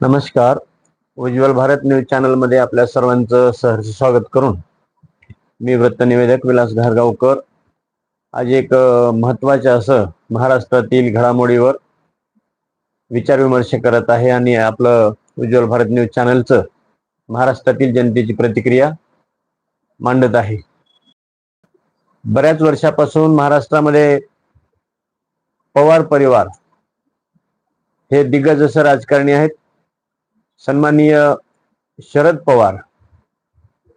नमस्कार. उज्ज्वल भारत न्यूज चॅनलमध्ये आपल्या सर्वांचं सहर्ष स्वागत करून मी वृत्त निवेदक विलास घारगावकर. आज एक अ, महत्त्वाच्या असं महाराष्ट्रातील घडामोडीवर विचारविमर्श करत आहे आणि आपलं उज्ज्वल भारत न्यूज चॅनलचं महाराष्ट्रातील जनतेची प्रतिक्रिया मांडत आहे. बऱ्याच वर्षापासून महाराष्ट्रामध्ये पवार परिवार हे दिग्गज असं राजकारणी आहेत. सन्माननीय शरद पवार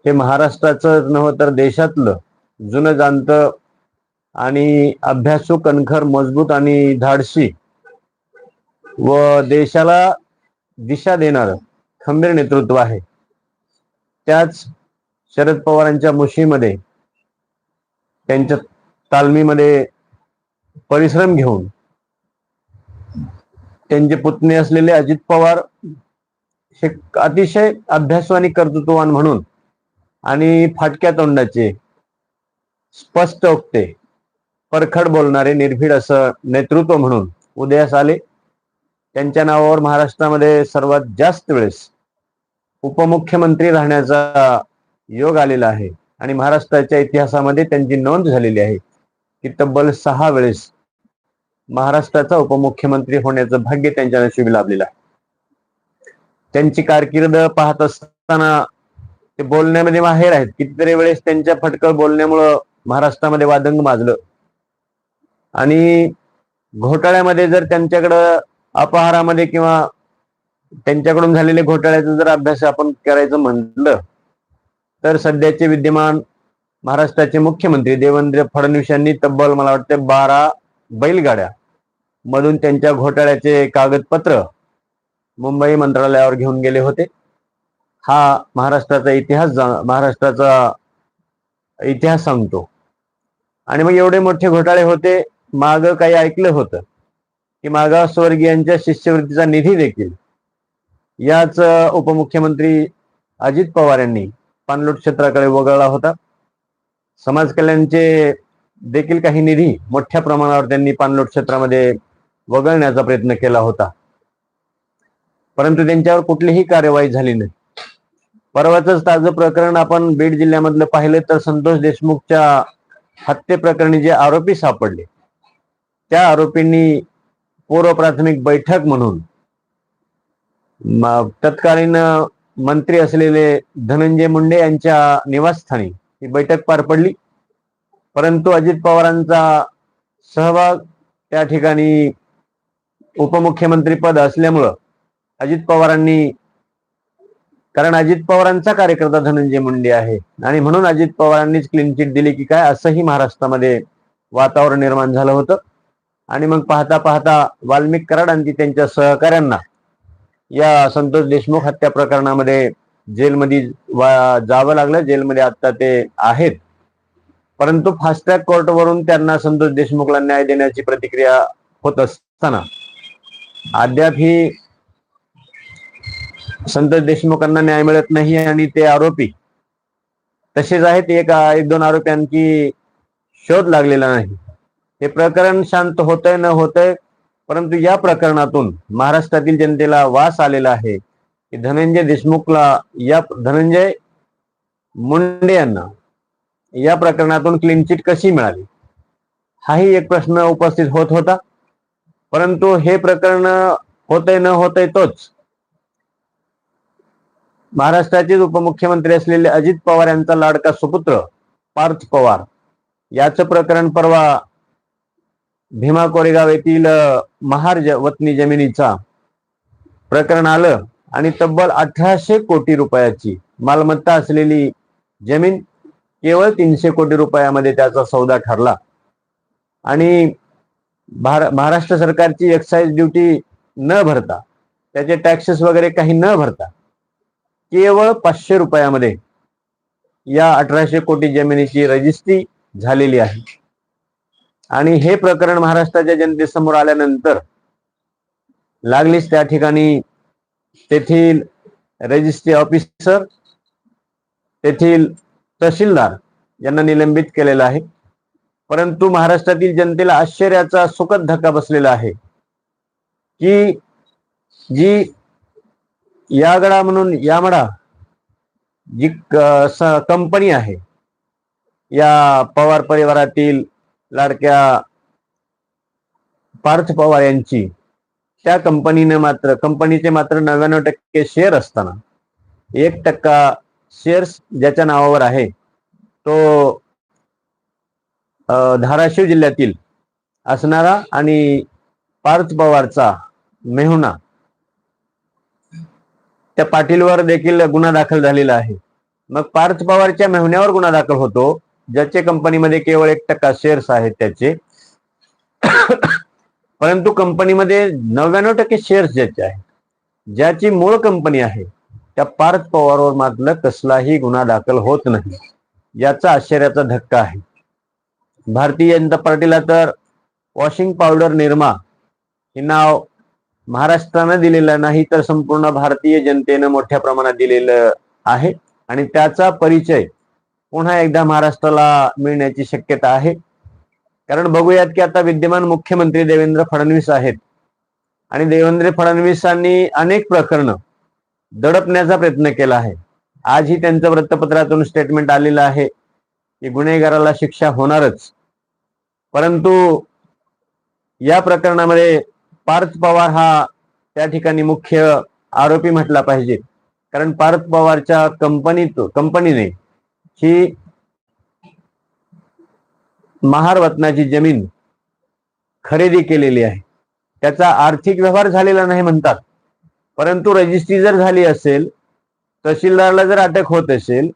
हे महाराष्ट्राचं नव्हं तर देशातलं जुनं जाणतं आणि अभ्यासू कणखर मजबूत आणि धाडसी व देशाला दिशा देणारं खंबीर नेतृत्व आहे. त्याच शरद पवारांच्या मुशीमध्ये त्यांच्या तालमीमध्ये परिश्रम घेऊन त्यांचे पुतणे असलेले अजित पवार हे अतिशय अभ्यासवानी आणि कर्तृत्ववान म्हणून आणि फाटक्या तोंडाचे स्पष्ट वक्ते परखड बोलणारे निर्भीड असं नेतृत्व म्हणून उदयास आले. त्यांच्या नावावर महाराष्ट्रामध्ये सर्वात जास्त वेळेस उपमुख्यमंत्री राहण्याचा योग आलेला आहे. आणि महाराष्ट्राच्या इतिहासामध्ये त्यांची नोंद झालेली आहे. की तब्बल सहा वेळेस महाराष्ट्राचा उपमुख्यमंत्री होण्याचं भाग्य त्यांच्या नशिबी लाभलेलं आहे. त्यांची कारकीर्द पाहत असताना ते बोलण्यामध्ये माहेर आहेत. कितीतरी वेळेस त्यांच्या फटकळ बोलण्यामुळं महाराष्ट्रामध्ये वादंग माजलं. आणि घोटाळ्यामध्ये जर त्यांच्याकडं अपहारामध्ये किंवा त्यांच्याकडून झालेले घोटाळ्याचा जर अभ्यास आपण करायचं म्हटलं तर सध्याचे विद्यमान महाराष्ट्राचे मुख्यमंत्री देवेंद्र फडणवीस यांनी तब्बल मला वाटते बारा बैलगाड्या मधून त्यांच्या घोटाळ्याचे कागदपत्र मुंबई मंत्रालयावर घेऊन गेले होते. हा महाराष्ट्राचा इतिहास जा- महाराष्ट्राचा इतिहास सांगतो. आणि मग एवढे मोठे घोटाळे होते माग काही ऐकलं होतं की मागासवर्गीयांच्या शिष्यवृत्तीचा निधी देखील याच उपमुख्यमंत्री अजित पवार यांनी पाणलोट क्षेत्राकडे वगळला होता. समाज कल्याणचे देखील काही निधी मोठ्या प्रमाणावर त्यांनी पाणलोट क्षेत्रामध्ये वगळण्याचा प्रयत्न केला होता. परंतु त्यांच्यावर कुठलीही कार्यवाही झाली नाही. परवाचंच ताजं प्रकरण आपण बीड जिल्ह्यामधलं पाहिलं तर संतोष देशमुखच्या हत्येप्रकरणी जे आरोपी सापडले त्या आरोपींनी पूर्व प्राथमिक बैठक म्हणून तत्कालीन मंत्री असलेले धनंजय मुंडे यांच्या निवासस्थानी ही बैठक पार पडली. परंतु अजित पवारांचा सहभाग त्या ठिकाणी उपमुख्यमंत्री पद असल्यामुळं अजित पवारांनी कारण अजित पवारांचा कार्यकर्ता धनंजय मुंडे आहे आणि म्हणून अजित पवारांनीच क्लीन चिट दिली की काय असंही महाराष्ट्रामध्ये वातावरण निर्माण झालं होतं. आणि मग पाहता पाहता वाल्मिक कराड आणि त्यांच्या सहकाऱ्यांना या संतोष देशमुख हत्या प्रकरणामध्ये जेलमध्ये जावं लागलं. जेलमध्ये आता ते आहेत. परंतु फास्ट ट्रॅक कोर्टवरून त्यांना संतोष देशमुखला न्याय देण्याची प्रतिक्रिया होत असताना अद्याप ही संतोष देशमुखांना न्याय मिळत नाही आणि ते आरोपी तसेच आहेत. एक एक दोन आरोपी आणखी शोध लागलेला नाही. हे प्रकरण शांत होतंय न होतंय परंतु या प्रकरणातून महाराष्ट्रातील जनतेला वास आलेला आहे की धनंजय देशमुखला या धनंजय मुंडे यांना या प्रकरणातून क्लीन चिट कशी मिळाली? हाही एक प्रश्न उपस्थित होत होता. परंतु हे प्रकरण होतय न होतंय तोच. महाराष्ट्राचे उपमुख्यमंत्री असलेले अजित पवार यांचा लाडका सुपुत्र पार्थ पवार याचं प्रकरण परवा भीमा कोरेगाव येथील महार वतनी जमिनीचा प्रकरण आलं आणि तब्बल अठराशे कोटी रुपयाची मालमत्ता असलेली जमीन केवळ तीनशे कोटी रुपयामध्ये त्याचा सौदा ठरला. आणि भार महाराष्ट्र सरकारची एक्साईज ड्युटी न भरता त्याचे टॅक्सेस वगैरे काही न भरता केवळ पाचशे रुपयामध्ये या अठराशे कोटी जमिनीची रजिस्ट्री झालेली आहे. आणि हे प्रकरण महाराष्ट्राच्या जनतेसमोर आल्यानंतर लागलीच त्या ठिकाणी तेथील रजिस्ट्री ऑफिसर तेथील तहसीलदार यांना निलंबित केलेलं आहे. परंतु महाराष्ट्रातील जनतेला आश्चर्याचा सुखद धक्का बसलेला आहे की जी यागडा म्हणून यामडा जी कंपनी आहे या पवार परिवारातील लाडक्या पार्थ पवार यांची त्या कंपनीने मात्र कंपनीचे मात्र नव्याण्णव टक्के शेअर असताना एक टक्का शेअर्स ज्याच्या नावावर आहे तो धाराशिव जिल्ह्यातील असणारा आणि पार्थ पवारचा मेहुणा त्या पाटीलवर देखील गुन्हा दाखल झालेला आहे. मग पार्थ पवारच्या मेहुण्यावर गुन्हा दाखल होतो ज्याचे कंपनीमध्ये केवळ एक टक्का शेअर्स आहेत त्याचे. परंतु कंपनीमध्ये नव्याण्णव टक्के शेअर्स ज्याचे आहेत ज्याची मूळ कंपनी आहे त्या पार्थ पवारवर मात्र कसलाही गुन्हा दाखल होत नाही याचा आश्चर्याचा धक्का आहे. भारतीय जनता पार्टीला तर वॉशिंग पावडर निर्मा हे नाव महाराष्ट्रानं दिलेलं नाही तर संपूर्ण भारतीय जनतेनं मोठ्या प्रमाणात दिलेलं आहे. आणि त्याचा परिचय पुन्हा एकदा महाराष्ट्राला मिळण्याची शक्यता आहे. कारण बघूयात की आता विद्यमान मुख्यमंत्री देवेंद्र फडणवीस आहेत. आणि देवेंद्र फडणवीसांनी अनेक प्रकरणं दडपण्याचा प्रयत्न केला आहे. आजही त्यांचं वृत्तपत्रातून स्टेटमेंट आलेलं आहे की गुन्हेगाराला शिक्षा होणारच. परंतु या प्रकरणामध्ये पार्थ पवार हा त्या ठिकाणी मुख्य आरोपी म्हटला पाहिजे. कारण पार्थ पवारच्या कंपनीत कंपनीने ही महार वतनाची जमीन खरेदी केलेली आहे. त्याचा आर्थिक व्यवहार झालेला नाही म्हणतात. परंतु रजिस्ट्री जर झाली असेल तहसीलदारला जर अटक होत असेल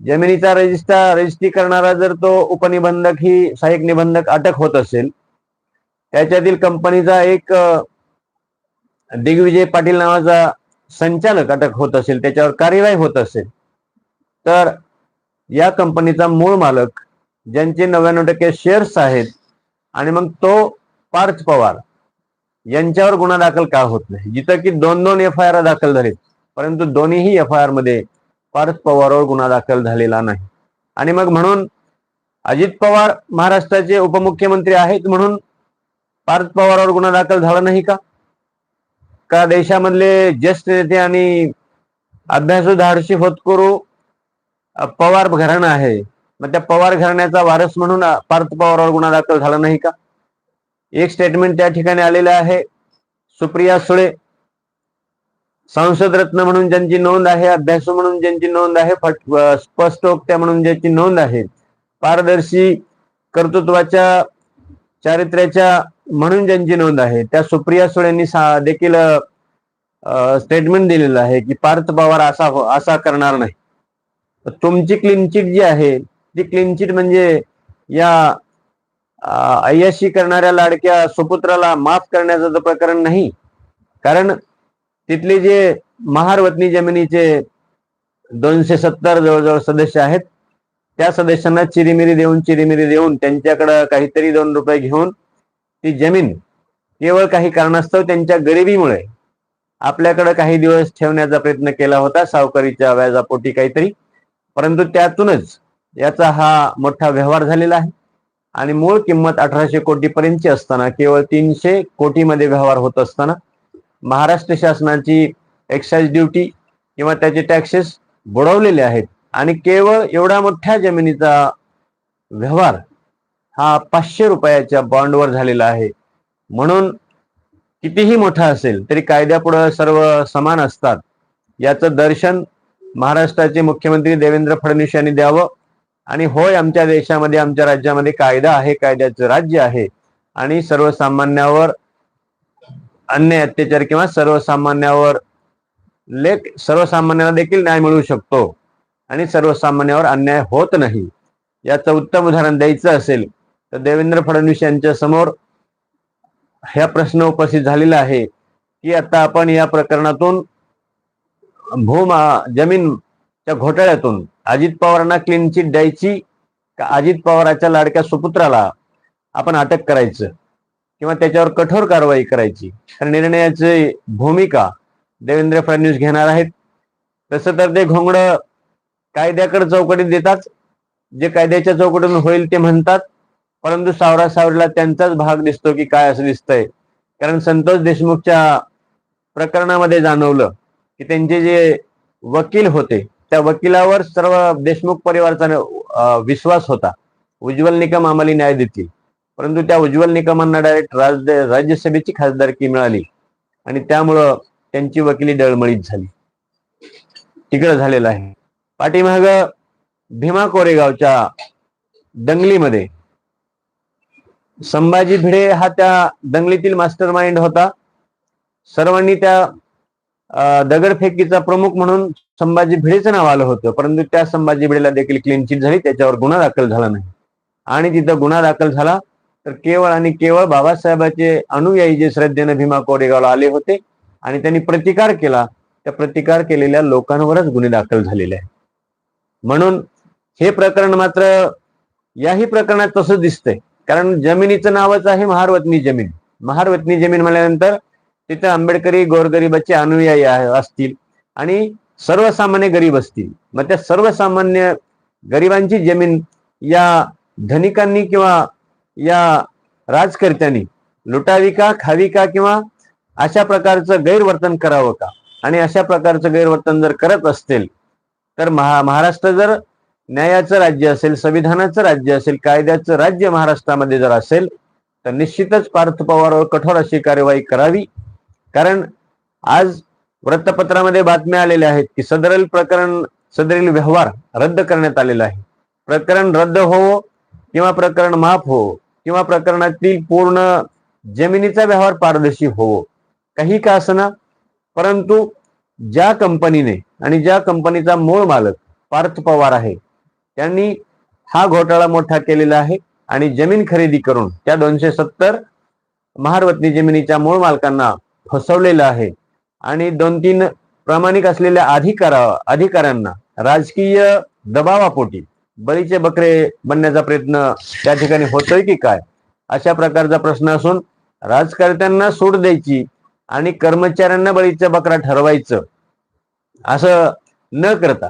जमिनीचा रजिस्टर रजिस्ट्री करणारा जर तो उपनिबंधक ही सहाय्यक निबंधक अटक होत असेल त्याच्यातील कंपनीचा एक दिग्विजय पाटील नावाचा संचालक अटक होत असेल त्याच्यावर कार्यवाही होत असेल तर या कंपनीचा मूळ मालक ज्यांचे नव्याण्णव टक्के शेअर्स आहेत आणि मग तो पार्थ पवार यांच्यावर गुन्हा दाखल का होत नाही? जिथं की दोन दोन एफ आय आर दाखल झालेत परंतु दोन्हीही एफ आय आरमध्ये पार्थ पवारवर गुन्हा दाखल झालेला नाही. आणि मग म्हणून अजित पवार महाराष्ट्राचे उपमुख्यमंत्री आहेत म्हणून पार्थ पवारवर गुन्हा दाखल झाला नाही का? का देशामधले ज्येष्ठ नेते आणि अभ्यासू धाडशी होतकरू पवार घराणं आहे. मग त्या पवार घराण्याचा वारस म्हणून पार्थ पवारवर गुन्हा दाखल झाला नाही का? एक स्टेटमेंट त्या ठिकाणी आलेलं आहे. सुप्रिया सुळे संसद रत्न म्हणून ज्यांची नोंद आहे अभ्यासू म्हणून ज्यांची नोंद आहे फट स्पष्टोक्त्या म्हणून ज्याची नोंद आहे पारदर्शी कर्तृत्वाच्या चारित्र्याच्या म्हणून ज्यांची नोंद आहे त्या सुप्रिया सुळेंनी देखील स्टेटमेंट दिलेलं आहे की पार्थ पवार असा हो- असा करणार नाही. तर तुमची क्लीनचिट जी आहे ती क्लीनचिट म्हणजे या अय्याशी करणाऱ्या लाडक्या सुपुत्राला माफ करण्याचं तर प्रकरण नाही. कारण तिथले जे महारवतनी जमिनीचे दोनशे सत्तर जवळजवळ सदस्य आहेत त्या सदस्यांना चिरीमिरी देऊन चिरीमिरी देऊन त्यांच्याकडं काहीतरी दोन रुपये घेऊन ती जमीन केवळ काही कारणास्तव त्यांच्या गरिबीमुळे आपल्याकडे काही दिवस ठेवण्याचा प्रयत्न केला होता सावकारीच्या व्याजापोटी काहीतरी. परंतु त्यातूनच याचा हा मोठा व्यवहार झालेला आहे. आणि मूळ किंमत अठराशे कोटीपर्यंतची असताना केवळ तीनशे कोटीमध्ये व्यवहार होत असताना महाराष्ट्र शासनाची एक्साइज ड्युटी किंवा त्याचे टॅक्सेस बुडवलेले आहेत. आणि केवळ एवढा मोठ्या जमिनीचा व्यवहार हा पाचशे रुपयाच्या बॉन्डवर झालेला आहे. म्हणून कितीही मोठा असेल तरी कायद्यापुढं सर्व समान असतात. याचं दर्शन महाराष्ट्राचे मुख्यमंत्री देवेंद्र फडणवीस यांनी द्यावं. आणि होय आमच्या देशामध्ये आमच्या राज्यामध्ये कायदा आहे कायद्याचं राज्य आहे. आणि सर्वसामान्यावर अन्याय अत्याचार किंवा सर्वसामान्यावर लेख सर्वसामान्यांना देखील न्याय मिळू शकतो. आणि सर्वसामान्यावर अन्याय होत नाही. याचं उत्तम उदाहरण द्यायचं असेल तर देवेंद्र फडणवीस यांच्या समोर ह्या प्रश्न उपस्थित झालेला आहे की आता आपण या प्रकरणातून भूमा जमीनच्या घोटाळ्यातून अजित पवारांना क्लीन चिट द्यायची का अजित पवाराच्या लाडक्या सुपुत्राला आपण अटक करायचं? किंवा त्याच्यावर कठोर कारवाई करायची? तर निर्णयाची भूमिका देवेंद्र फडणवीस घेणार आहेत. तसं तर ते घोंगड कायद्याकडे चौकटीत देतात. जे कायद्याच्या चौकटीतून होईल ते म्हणतात. परंतु सावरा सावरीला त्यांचाच भाग दिसतो की काय असं दिसतंय. कारण संतोष देशमुखच्या प्रकरणामध्ये जाणवलं की त्यांचे जे वकील होते त्या वकिलावर सर्व देशमुख परिवाराचा विश्वास होता. उज्ज्वल निकम आम्हाला न्याय देतील. परंतु त्या उज्ज्वल निकमांना डायरेक्ट राज राज्यसभेची खासदारकी मिळाली. आणि त्यामुळं त्यांची वकिली डळमळीत झाली. तिकडं झालेलं आहे. पाठीमाग भीमा कोरेगावच्या दंगलीमध्ये संभाजी भिडे हा त्या दंगलीतील मास्टर माइंड होता. सर्वांनी त्या दगडफेकीचा प्रमुख म्हणून संभाजी भिडेचं नाव आलं होतं परंतु त्या संभाजी भिडेला देखील क्लीन चिट झाली त्याच्यावर गुन्हा दाखल झाला नाही. आणि तिथं गुन्हा दाखल झाला तर केवळ आणि केवळ बाबासाहेबांचे अनुयायी जे श्रद्धेनं भीमा कोरेगावला आले होते आणि त्यांनी प्रतिकार केला त्या प्रतिकार केलेल्या लोकांवरच गुन्हे दाखल झालेले आहे म्हणून हे प्रकरण मात्र याही प्रकरणात तसं दिसतंय कारण जमिनीचं नावच आहे महारवतनी जमीन. महारवतनी जमीन म्हणल्यानंतर तिथं आंबेडकरी गोरगरीबाचे अनुयायी असतील. आणि सर्वसामान्य गरीब असतील. मग त्या सर्वसामान्य गरिबांची जमीन या धनिकांनी किंवा या राजकर्त्यांनी लुटावी का खावी का किंवा अशा प्रकारचं गैरवर्तन करावं का? आणि अशा प्रकारचं गैरवर्तन जर करत असतील तर महा महाराष्ट्र जर न्यायाचं राज्य असेल संविधानाचं राज्य असेल कायद्याचं राज्य महाराष्ट्रामध्ये जर असेल तर निश्चितच पार्थ पवारवर कठोर अशी कार्यवाही करावी. कारण आज वृत्तपत्रामध्ये बातम्या आलेल्या आहेत की सदरील प्रकरण सदरील व्यवहार रद्द करण्यात आलेला आहे. प्रकरण रद्द हो किंवा प्रकरण माफ हो किंवा प्रकरणातील पूर्ण जमिनीचा व्यवहार पारदर्शी हो काही का असना परंतु ज्या कंपनीने आणि ज्या कंपनीचा मूळ मालक पार्थ पवार आहे त्यांनी हा घोटाळा मोठा केलेला आहे आणि जमीन खरेदी करून त्या दोनशे सत्तर महारवतनी जमिनीच्या मूळ मालकांना फसवलेलं आहे. आणि दोन तीन प्रामाणिक असलेल्या अधिकारा अधिकाऱ्यांना राजकीय दबावापोटी बळीचे बकरे बनण्याचा प्रयत्न त्या ठिकाणी होतोय की काय? अशा प्रकारचा प्रश्न असून राजकर्त्यांना सूट द्यायची आणि कर्मचाऱ्यांना बळीचा बकरा ठरवायचं असं न करता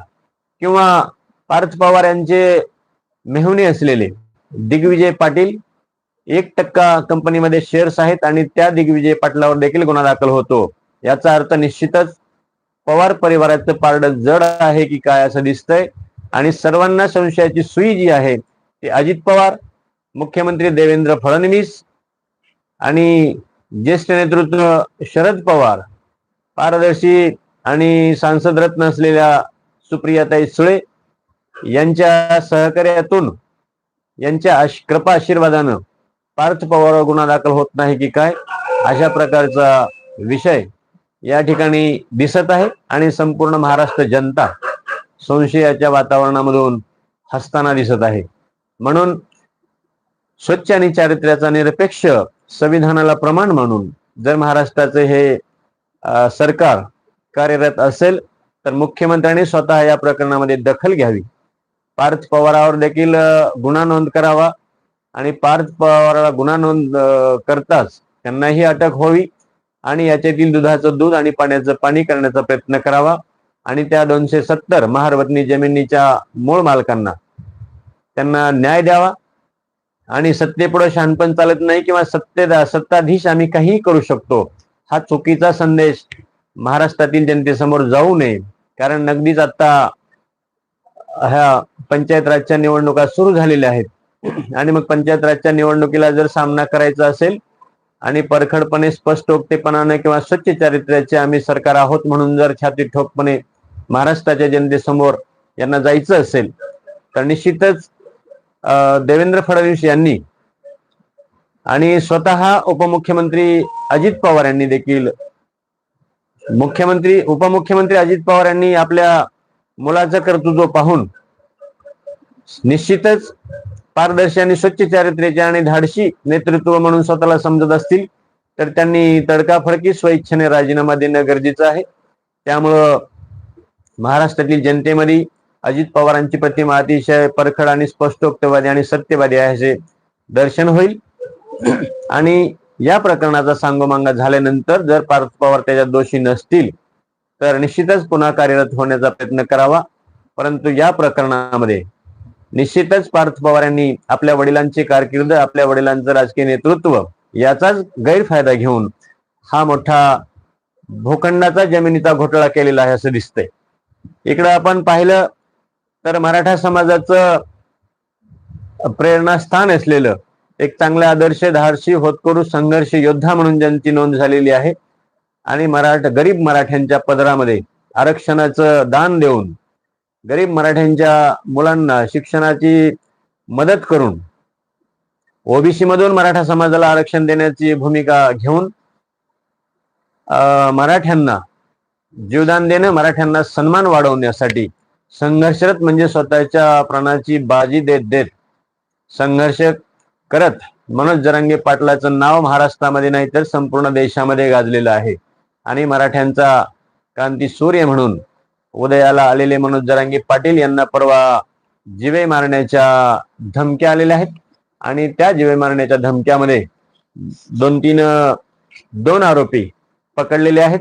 किंवा पार्थ पवार यांचे मेहुणे असलेले दिग्विजय पाटील एक टक्का कंपनीमध्ये शेअर्स आहेत आणि त्या दिग्विजय पाटलावर देखील गुन्हा दाखल होतो. याचा अर्थ निश्चितच पवार परिवाराचं पारड जड आहे की काय असं दिसतंय. आणि सर्वांना संशयाची सुई जी आहे ती अजित पवार मुख्यमंत्री देवेंद्र फडणवीस आणि ज्येष्ठ नेतृत्व शरद पवार पारदर्शी आणि सांसद रत्न असलेल्या सुप्रियाताई सुळे यांच्या सहकार्यातून यांच्या आश- कृपा आशीर्वादानं पार्थ पवारवर गुन्हा दाखल होत नाही की काय अशा प्रकारचा विषय या ठिकाणी दिसत आहे आणि संपूर्ण महाराष्ट्र जनता संशयाच्या वातावरणामधून हसताना दिसत आहे. म्हणून स्वच्छ आणि चारित्र्याचा निरपेक्ष संविधानाला प्रमाण म्हणून जर महाराष्ट्राचे हे सरकार कार्यरत असेल तर मुख्यमंत्र्यांनी स्वतः या प्रकरणामध्ये दखल घ्यावी. पार्थ पवारावर देखील गुन्हा नोंद करावा. आणि पार्थ पवाराला गुन्हा नोंद करताच त्यांनाही अटक व्हावी आणि याच्यातील दुधाचं दूध आणि पाण्याचं पाणी करण्याचा प्रयत्न करावा. आणि त्या दोनशे सत्तर महारवतनी जमिनीच्या मूळ मालकांना त्यांना न्याय द्यावा. आणि सत्तेपुढे शहाणपण चालत नाही किंवा सत्ते सत्ताधीश आम्ही काहीही करू शकतो हा चुकीचा संदेश महाराष्ट्रातील जनतेसमोर जाऊ नये. कारण नगदीच आता ह्या पंचायत राजच्या निवडणुका सुरू झालेल्या आहेत. आणि मग पंचायत राजच्या निवडणुकीला जर सामना करायचा असेल आणि परखडपणे स्पष्टोक्तेपणाने किंवा स्वच्छ चारित्र्याचे आम्ही सरकार आहोत म्हणून जर छाती ठोकपणे महाराष्ट्राच्या जनतेसमोर यांना जायचं असेल तर निश्चितच देवेंद्र फडणवीस यांनी आणि स्वतः उपमुख्यमंत्री अजित पवार यांनी देखील मुख्यमंत्री उपमुख्यमंत्री अजित पवार यांनी आपल्या मुलाचं कर्तृत्व पाहून निश्चितच पारदर्शी आणि स्वच्छ चारित्र्याचे आणि धाडशी नेतृत्व म्हणून स्वतःला समजत असतील तर त्यांनी तडकाफडकी स्वइच्छेने राजीनामा देणं गरजेचं आहे. त्यामुळं महाराष्ट्रातील जनतेमध्ये अजित पवारांची प्रतिमा अतिशय परखड आणि स्पष्टोक्तवादी आणि सत्यवादी आहे असे दर्शन होईल. आणि या प्रकरणाचा सांगोमांगा झाल्यानंतर जर पार्थ पवार त्याच्यात दोषी नसतील तर निश्चितच पुन्हा कार्यरत होण्याचा प्रयत्न करावा. परंतु या प्रकरणामध्ये निश्चितच पार्थ पवार यांनी आपल्या वडिलांची कारकीर्द आपल्या वडिलांचं राजकीय नेतृत्व याचाच गैरफायदा घेऊन हा मोठा भूखंडाचा जमिनीचा घोटाळा केलेला आहे असं दिसतंय. इकडं आपण पाहिलं तर मराठा समाजाचं प्रेरणास्थान असलेलं एक चांगल्या आदर्श धारशी होतकरू संघर्ष योद्धा म्हणून ज्यांची नोंद झालेली आहे आणि मराठा गरीब मराठ्यांच्या पदरामध्ये आरक्षणाचं दान देऊन गरीब मराठ्यांच्या मुलांना शिक्षणाची मदत करून ओबीसी मधून मराठा समाजाला आरक्षण देण्याची भूमिका घेऊन मराठ्यांना जीवदान देणं मराठ्यांना सन्मान वाढवण्यासाठी संघर्षरत म्हणजे स्वतःच्या प्राणाची बाजी देत देत संघर्ष करत मनोज जरांगे पाटलाचं नाव महाराष्ट्रामध्ये नाही तर संपूर्ण देशामध्ये गाजलेलं आहे. आणि मराठ्यांचा क्रांती सूर्य म्हणून उदयाला आलेले मनोज जरांगे पाटील यांना परवा जिवे मारण्याच्या धमक्या आलेल्या आहेत. आणि त्या जिवे मारण्याच्या धमक्यामध्ये दोन तीन दोन आरोपी पकडलेले आहेत.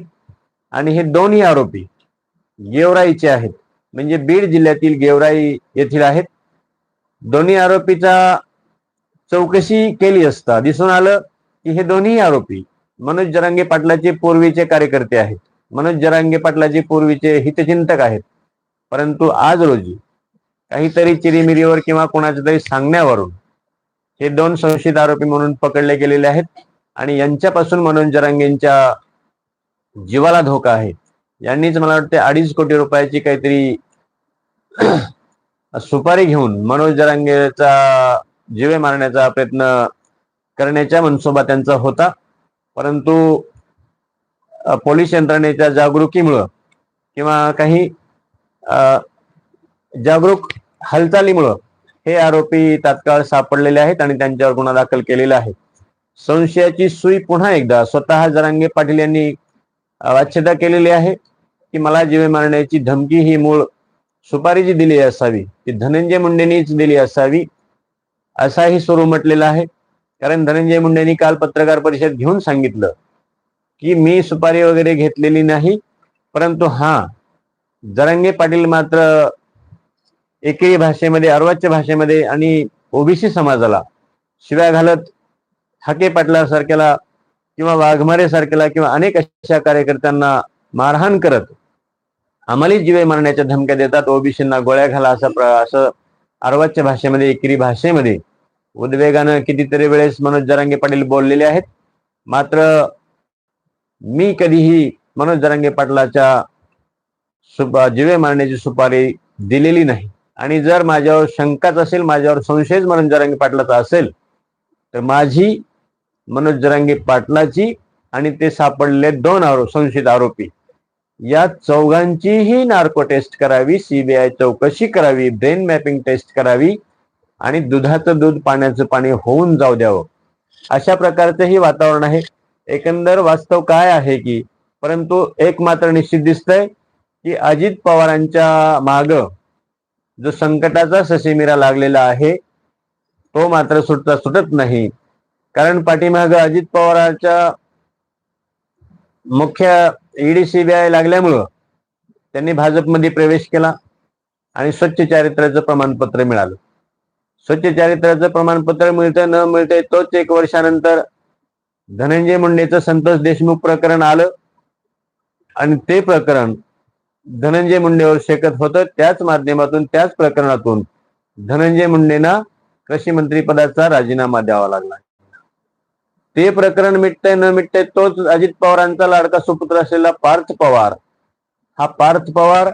आणि हे दोन्ही आरोपी गेवराईचे आहेत. म्हणजे बीड जिल्ह्यातील गेवराई येथील आहेत. दोन्ही आरोपीचा चौकशी केली असता दिसून आलं की हे दोन्ही आरोपी मनोज जरांगे पाटलाचे पूर्वीचे कार्यकर्ते आहेत. मनोज जरांगे पाटलाचे पूर्वीचे हितचिंतक आहेत. परंतु आज रोजी काहीतरी चिरीमिरीवर किंवा कोणाच्या तरी सांगण्यावरून हे दोन संशयित आरोपी म्हणून पकडले गेलेले आहेत आणि यांच्यापासून मनोज जरांगेंच्या जीवाला धोका आहे. यांनीच मला वाटते अडीच कोटी रुपयाची काहीतरी सुपारी घेऊन मनोज जरांगेचा जीवे मारण्याचा प्रयत्न करण्याच्या मनसोबा त्यांचा होता. परंतु पोलीस यंत्रणेच्या जागृतीमुळं किंवा काही जागरूक हालचालीमुळं हे आरोपी तात्काळ सापडलेले आहेत आणि त्यांच्यावर गुन्हा दाखल केलेला आहे. संशयाची सुई पुन्हा एकदा स्वतः जरांगे पाटील यांनी अ, वाच्यता केलेली आहे की मला जीवे मारण्याची धमकी ही मूळ सुपारी जी दिली असावी ती धनंजय मुंडेंनीच दिली असावी असाही स्वरूप म्हटलेला आहे. कारण धनंजय मुंडेंनी काल पत्रकार परिषद घेऊन सांगितलं की मी सुपारी वगैरे घेतलेली नाही परंतु हा जरांगे पाटील मात्र एकेरी भाषेमध्ये अर्वाच्य भाषेमध्ये आणि ओबीसी समाजाला शिव्या घालत हाके पाटलासारख्याला किंवा वाघमारे सारख्याला किंवा अनेक अशा कार्यकर्त्यांना मारहाण करत आम्हाला जीवे मारण्याच्या धमक्या देतात ओबीसींना गोळ्या घाला असं प्र- असं अर्वाच्य भाषेमध्ये एकेरी भाषेमध्ये उद्वेगानं कितीतरी वेळेस मनोज जरांगे पाटील बोललेले आहेत. मात्र मी कधीही मनोज जरांगे पाटलाच्या सुप जीवे मारण्याची सुपारी दिलेली नाही. आणि जर माझ्यावर शंकाच असेल माझ्यावर संशयच मनोज जरांगे पाटलाचा असेल तर माझी मनोज जरांगे पाटलाची आणि ते सापडले दोन आरोप संशयित आरोपी. या चौघांचीही नार्को टेस्ट करावी सीबीआय चौकशी करावी ब्रेन मॅपिंग टेस्ट करावी आणि दुधाचं दूध पाण्याचं पाणी होऊन जाऊ द्यावं. अशा प्रकारचंही वातावरण आहे. एकंदर वास्तव काय आहे की परंतु एक मात्र निश्चित दिसतंय की अजित पवारांच्या माग जो संकटाचा ससेमिरा लागलेला आहे तो मात्र सुटता सुटत नाही. कारण पाठीमाग अजित पवारांच्या मुख्य ईडी सीबीआय लागल्यामुळं त्यांनी भाजपमध्ये प्रवेश केला आणि स्वच्छ चारित्र्याचं प्रमाणपत्र मिळालं. स्वच्छ चारित्र्याचं प्रमाणपत्र मिळतं न मिळतंय तोच एक वर्षानंतर धनंजय मुंडेचं संतोष देशमुख प्रकरण आलं. आणि ते प्रकरण धनंजय मुंडेवर शेकत होतं. त्याच माध्यमातून त्याच प्रकरणातून धनंजय मुंडेंना कृषी मंत्री पदाचा राजीनामा द्यावा लागला. ते प्रकरण मिटतंय न मिटतंय तोच अजित पवारांचा लाडका सुपुत्र असलेला पार्थ पवार. हा पार्थ पवार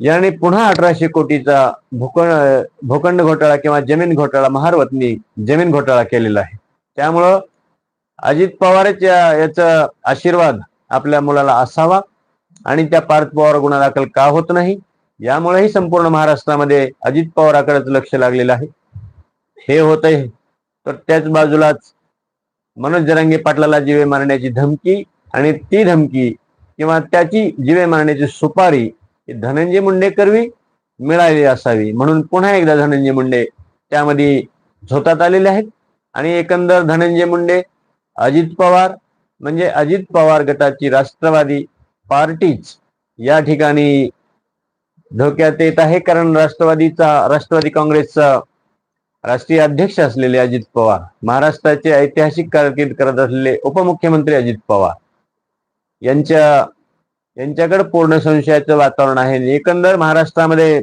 याने पुन्हा अठराशे कोटीचा भूखंड भूखंड घोटाळा किंवा जमीन घोटाळा महारवतनी जमीन घोटाळा केलेला आहे. त्यामुळं अजित पवारच याचा आशीर्वाद आपल्या मुलाला असावा आणि त्या पार्थ पवार गुन्हा दाखल का होत नाही? यामुळेही संपूर्ण महाराष्ट्रामध्ये अजित पवाराकडेच लक्ष लागलेलं आहे. हे होतंय. तर त्याच बाजूलाच मनोज जरांगे पाटलाला जीवे मारण्याची धमकी आणि ती धमकी किंवा त्याची जीवे मारण्याची सुपारी धनंजय मुंडे करवी मिळाली असावी. म्हणून पुन्हा एकदा धनंजय मुंडे त्यामध्ये झोतात आलेले आहेत. आणि एकंदर धनंजय मुंडे अजित पवार म्हणजे अजित पवार गटाची राष्ट्रवादी पार्टीच या ठिकाणी धोक्यात येत आहे कारण राष्ट्रवादीचा राष्ट्रवादी काँग्रेसचा राष्ट्रीय अध्यक्ष असलेले अजित पवार महाराष्ट्राचे ऐतिहासिक कारकीर्द करत असलेले उपमुख्यमंत्री अजित पवार. यांच्या यांच्याकडे पूर्ण संशयाचं वातावरण आहे. एकंदर महाराष्ट्रामध्ये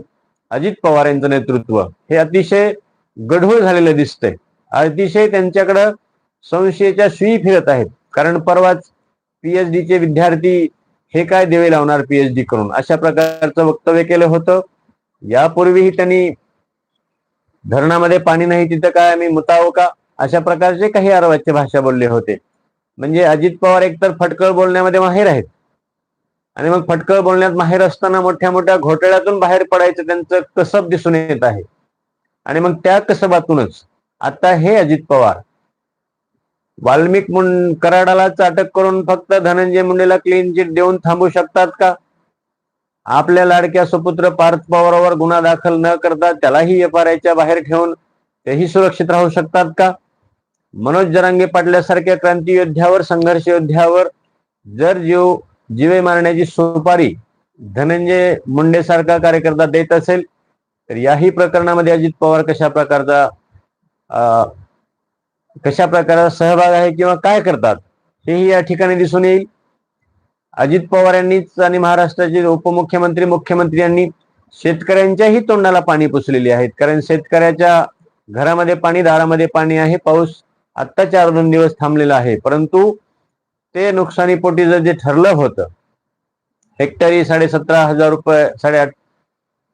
अजित पवार यांचं नेतृत्व हे अतिशय गढूळ झालेलं दिसतंय. अतिशय त्यांच्याकडं संशयाच्या सुई फिरत आहेत. कारण परवाच पीएचडी चे विद्यार्थी हे काय देवे लावणार पीएचडी करून? अशा प्रकारचं वक्तव्य केलं होतं. यापूर्वीही त्यांनी धरणामध्ये पाणी नाही तिथं काय आम्ही मुतावं का? अशा प्रकारचे काही अर्वाच्य भाषा बोलले होते. म्हणजे अजित पवार एकतर फटकळ बोलण्यामध्ये माहेर आहेत. आणि मग फटकळ बोलण्यात माहेर असताना मोठ्या मोठ्या घोटाळ्यातून बाहेर पडायचं त्यांचं कसब दिसून येत आहे. आणि मग त्या कसबातूनच आता हे अजित पवार वाल्मिक कराडालाच अटक करून फक्त धनंजय मुंडेला क्लीन चिट देऊन थांबू शकतात का? आपल्या लाडक्या सुपुत्र पार्थ पवारावर गुन्हा दाखल न करता त्यालाही एफ आर आयच्या बाहेर ठेवून तेही सुरक्षित राहू शकतात का? मनोज जरांगे पाटल्यासारख्या क्रांती योद्ध्यावर संघर्ष योद्ध्यावर जर जीव जीवे मारण्याची सुपारी धनंजय मुंडे सारखा कार्यकर्ता देत असेल तर याही प्रकरणामध्ये अजित पवार कशा प्रकारचा कशा प्रकारचा सहभाग आहे किंवा काय करतात हेही या ठिकाणी दिसून येईल. अजित पवार यांनीच आणि महाराष्ट्राचे उपमुख्यमंत्री मुख्यमंत्री यांनी शेतकऱ्यांच्याही तोंडाला पाणी पुसलेली आहेत. कारण शेतकऱ्याच्या घरामध्ये पाणी दारामध्ये पाणी आहे पाऊस आत्ता चार दोन दिवस थांबलेला आहे. परंतु ते नुकसानीपोटी जर जे ठरलं होतं हेक्टरी साडे सतरा हजार रुपये साडे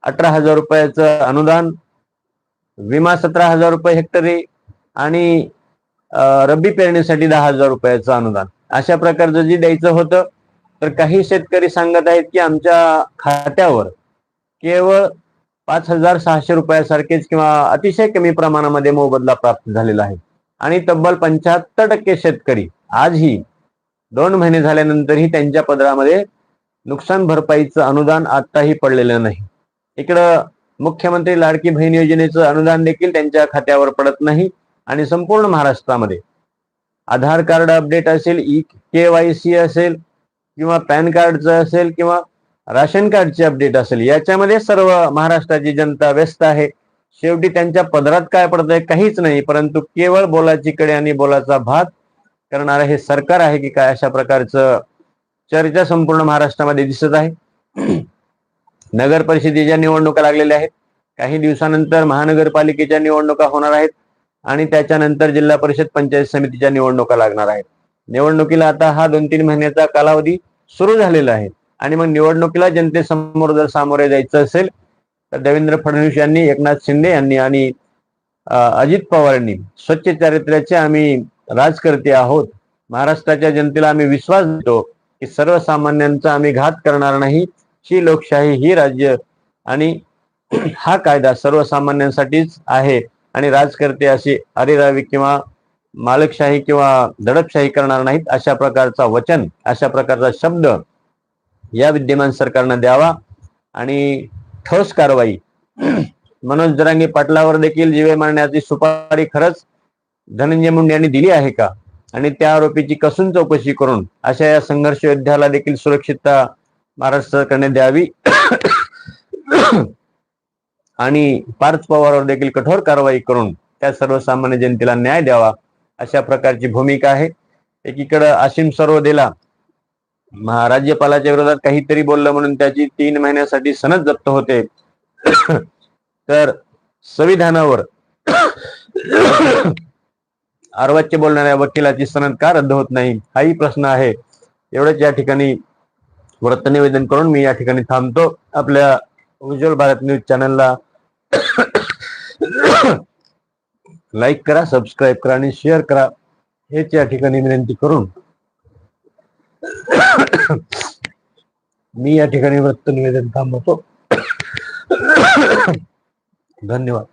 अठरा हजार रुपयाचं अनुदान विमा सतरा हजार रुपये हेक्टरी आणि रब्बी पेरणीसाठी दहा हजार रुपयाचं अनुदान. अशा प्रकारचं जे द्यायचं होतं तर काही शेतकरी सांगत आहेत की आमच्या खात्यावर केवळ पाच हजार सहाशे रुपयासारखेच किंवा अतिशय कमी प्रमाणामध्ये मोबदला प्राप्त झालेला आहे. आणि तब्बल पंच्याहत्तर टक्के शेतकरी आजही दोन महिने झाल्यानंतरही त्यांच्या पदरामध्ये नुकसान भरपाईचं अनुदान आताही पडलेलं नाही. इकडं मुख्यमंत्री लाडकी बहीण योजनेचं अनुदान देखील त्यांच्या खात्यावर पडत नाही. आणि संपूर्ण महाराष्ट्रामध्ये. आधार कार्ड अपडेट असेल ई के वाय सी असेल किंवा पॅन कार्डचं असेल किंवा राशन कार्डचे अपडेट असेल याच्यामध्ये सर्व महाराष्ट्राची जनता व्यस्त आहे. शेवटी त्यांच्या पदरात काय पडतंय काहीच नाही परंतु केवळ बोलाची कडे आणि बोलाचा भात करणारं हे सरकार आहे की काय अशा प्रकारचं चर्चा संपूर्ण महाराष्ट्रामध्ये दिसत आहे. नगर परिषदेच्या निवडणुका लागलेल्या आहेत. काही दिवसानंतर महानगरपालिकेच्या निवडणुका होणार आहेत. आणि त्याच्यानंतर जिल्हा परिषद पंचायत समितीच्या निवडणुका लागणार आहेत. निवडणुकीला आता हा दोन तीन महिन्याचा कालावधी सुरू झालेला आहे. आणि मग निवडणुकीला जनतेसमोर जर सामोरे जायचं असेल तर देवेंद्र फडणवीस यांनी एकनाथ शिंदे यांनी आणि अजित पवार यांनी स्वच्छ चारित्र्याचे आम्ही राजकर्ते आहोत. महाराष्ट्राच्या जनतेला आम्ही विश्वास देतो की सर्वसामान्यांचा आम्ही घात करणार नाही. ही लोकशाही ही राज्य आणि हा कायदा सर्वसामान्यांसाठीच आहे. आणि राजकर्ते अशी अरेरावी किंवा मालकशाही किंवा दडपशाही करणार नाहीत अशा प्रकारचा वचन अशा प्रकारचा शब्द या विद्यमान सरकारनं द्यावा आणि ठोस कारवाई. मनोज जरांगे पाटलावर देखील जीवे मारण्याची सुपारी खरंच धनंजय मुंडे यांनी दिली आहे का? आणि त्या आरोपीची कसून चौकशी करून अशा या संघर्ष योद्ध्याला देखील सुरक्षितता महाराष्ट्र सरकारने द्यावी? आणि पार्थ पवारवर देखील कठोर कारवाई करून त्या सर्वसामान्य जनतेला न्याय द्यावा अशा प्रकारची भूमिका आहे. एकीकडं आशिम सर्वदेला राज्यपालाच्या विरोधात काहीतरी बोललं म्हणून त्याची तीन महिन्यासाठी सनद जप्त होते. तर संविधानावर अर्वाच्य बोलणाऱ्या वकिलाची सनद का रद्द होत नाही हाही प्रश्न आहे. एवढंच या ठिकाणी वृत्त निवेदन करून मी या ठिकाणी थांबतो. आपल्या उज्ज्वल भारत न्यूज चॅनलला लाईक करा सबस्क्राईब करा आणि शेअर करा. हेच या ठिकाणी विनंती करून मी या ठिकाणी वृत्त निवेदन थांबवतो. धन्यवाद.